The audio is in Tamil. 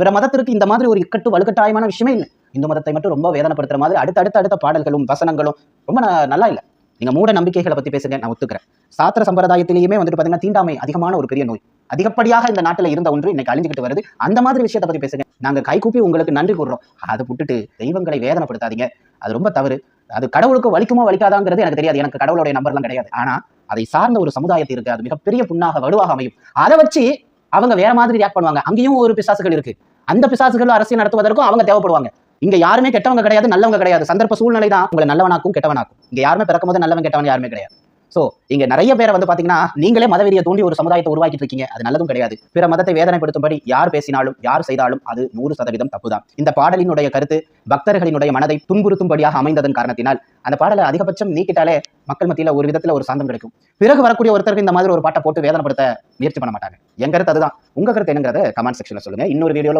பிற மதத்திற்கு இந்த மாதிரி ஒரு இக்கட்டு வலுக்கட்டாயமான விஷயமே இல்லை. இந்து மதத்தை மட்டும் ரொம்ப வேதனைப்படுத்துற மாதிரி அடுத்த அடுத்த அடுத்த பாடல்களும் வசனங்களும் ரொம்ப நல்லா இல்லை. நீங்க மூட நம்பிக்கைகளை பத்தி பேசுங்க நான் ஒத்துக்கிறேன். சாத்திர சம்பிரதாயத்திலேயுமே வந்துட்டு பாத்தீங்கன்னா தீண்டாமை அதிகமான ஒரு பெரிய நோய். அதிகப்படியாக இந்த நாட்டில் இருந்த ஒன்று இன்னைக்கு அழிஞ்சுக்கிட்டு வருது. அந்த மாதிரி விஷயத்தை பத்தி பேசுங்க. நாங்க கைகூப்பி உங்களுக்கு நன்றி கூறுறோம். அதை விட்டுட்டு தெய்வங்களை வேதனைப்படுத்தாதீங்க. அது ரொம்ப தவறு. அது கடவுளுக்கு வலிக்குமோ வலிக்காதாங்கிறது எனக்கு தெரியாது. எனக்கு கடவுளுடைய நம்பர்லாம் கிடையாது. ஆனா அதை சார்ந்த ஒரு சமுதாயத்தை இருக்கு அது மிகப்பெரிய புண்ணாக வலுவாக அமையும். அதை வச்சு அவங்க வேற மாதிரி ரியாக்ட் பண்ணுவாங்க. அங்கேயும் ஒரு பிசாசுகள் இருக்கு. அந்த பிசாசுகள் அரசியல் நடத்துவதற்கும் அவங்க தேவைப்படுவாங்க. இங்க யாருமே கெட்டவங்க கிடையாது நல்லவங்க கிடையாது. சந்தர்ப்ப சூழ்நிலை தான் உங்களை நல்லவனாக்கும் கெட்டவனாக்கும். இங்க யாருமே பிறக்கும் போது நல்லவன் கெட்டவன் யாருமே கிடையாது. சோ இங்க நிறைய பேரை வந்து பாத்தீங்கன்னா நீங்களே மதவெறியை தூண்டி ஒரு சமுதாயத்தை உருவாக்கிட்டு இருக்கீங்க. அது நல்லதும் கிடையாது. பிற மதத்தை வேதனைப்படுத்தும்படி யார் பேசினாலும் யார் செய்தாலும் அது நூறு சதவீதம் தப்புதான். இந்த பாடலினுடைய கருத்து பக்தர்களினுடைய மனதை துன்புறுத்தும்படியாக அமைந்ததன் காரணத்தினால் அந்த பாடலை அதிகபட்சம் நீக்கிட்டாலே மக்கள் மத்தியில ஒரு விதத்துல ஒரு சாந்தம் கிடைக்கும். பிறகு வரக்கூடிய ஒருத்தருக்கு இந்த மாதிரி ஒரு பாட்டை போட்டு வேதனைப்படுத்த முயற்சி பண்ண மாட்டாங்க. என் கருத்து அதுதான். உங்க கருத்து என்னங்கிறத கமெண்ட் செக்ஷன்ல சொல்லுங்க. இன்னொரு வீடியோல